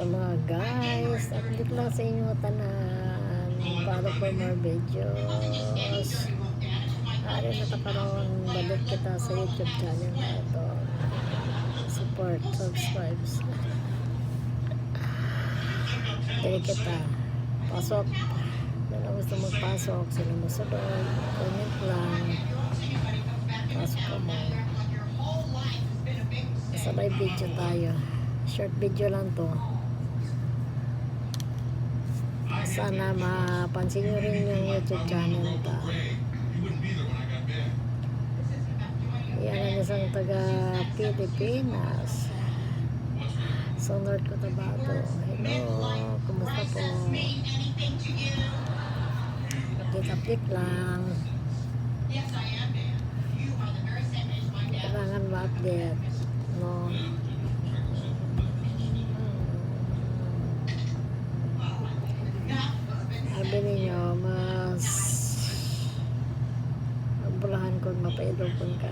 Hello mga guys, update lang sa inyo tanan para for more videos. Ari na karon balik kita sa YouTube channel na ito. Support, subscribes. Dali kita. Pasok. Kung na gusto magpasok, sila mo sa doon. Comment lang. Pasok ka mo. Sa live video tayo. Short video lang to. Sana mapansin nyo rin yung YouTube channel ta. Yan ang isang taga Pilipinas. Sa North Cotabato. Hello, kumusta po? Update-update lang. Kailangan ma-update. No? Sabi ninyo, mas bulahan ko mapaidol ko ka.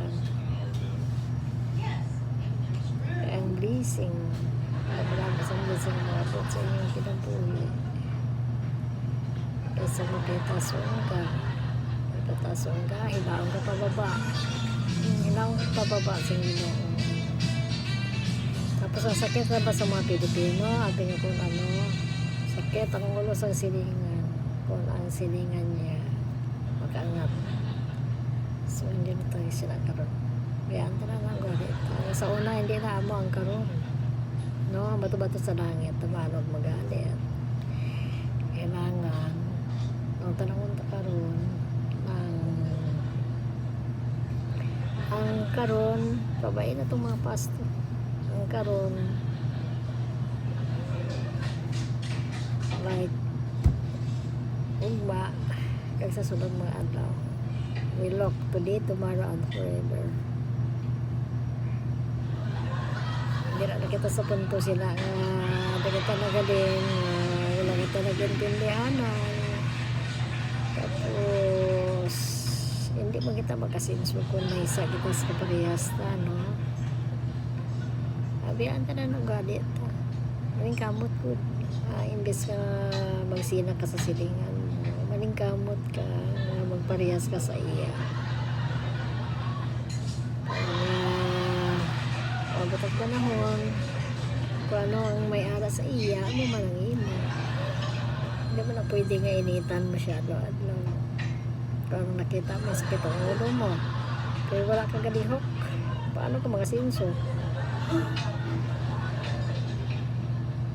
Ang blessing, marami sa blessing na mabot sa inyong kinabuhi. Kaysa magkitasun ka, magkitasun ka, hilaong ka pababa. Hilaong ka pababa sa inyo. Tapos ang sakit na ba sa mga Pilipino? Sabi niyo kung ano, sakit ang ulo sa silingan. Kung ang silingan niya, makaangat. So, hindi na tayo sila karon. Kaya ang na lang galit. Sa una, hindi na amo ang karon. No, ang bato-bato sa langit, tamalog magalit. Kailangan, ang tanong ta karon, ang ang karon, pabain na itong mga pasto. Ang karon, like, ugma, kag sa sunod mga adlaw. We look today, tomorrow, and forever. Hindi na kita sa punto sila nga hindi kita nagaling, nga wala kita nagintindihanan. Tapos, hindi mo kita makasinso kung may isa kita sa kaparehas na, no? Abiyaan ka na ng galit, ha? Maling kamot ko. Ah, imbes ka magsina ka sa silingan mo. Maling kamot ka magparehas ka sa iya. Kaya, pagkat ang panahon, kung ano ang may ara sa iya, mo man ang. Hindi mo na pwede nga initan masyado adlaw. Kung nakita mo, sakit ang ulo mo. Kaya wala ka galihok. Paano ka magasinso?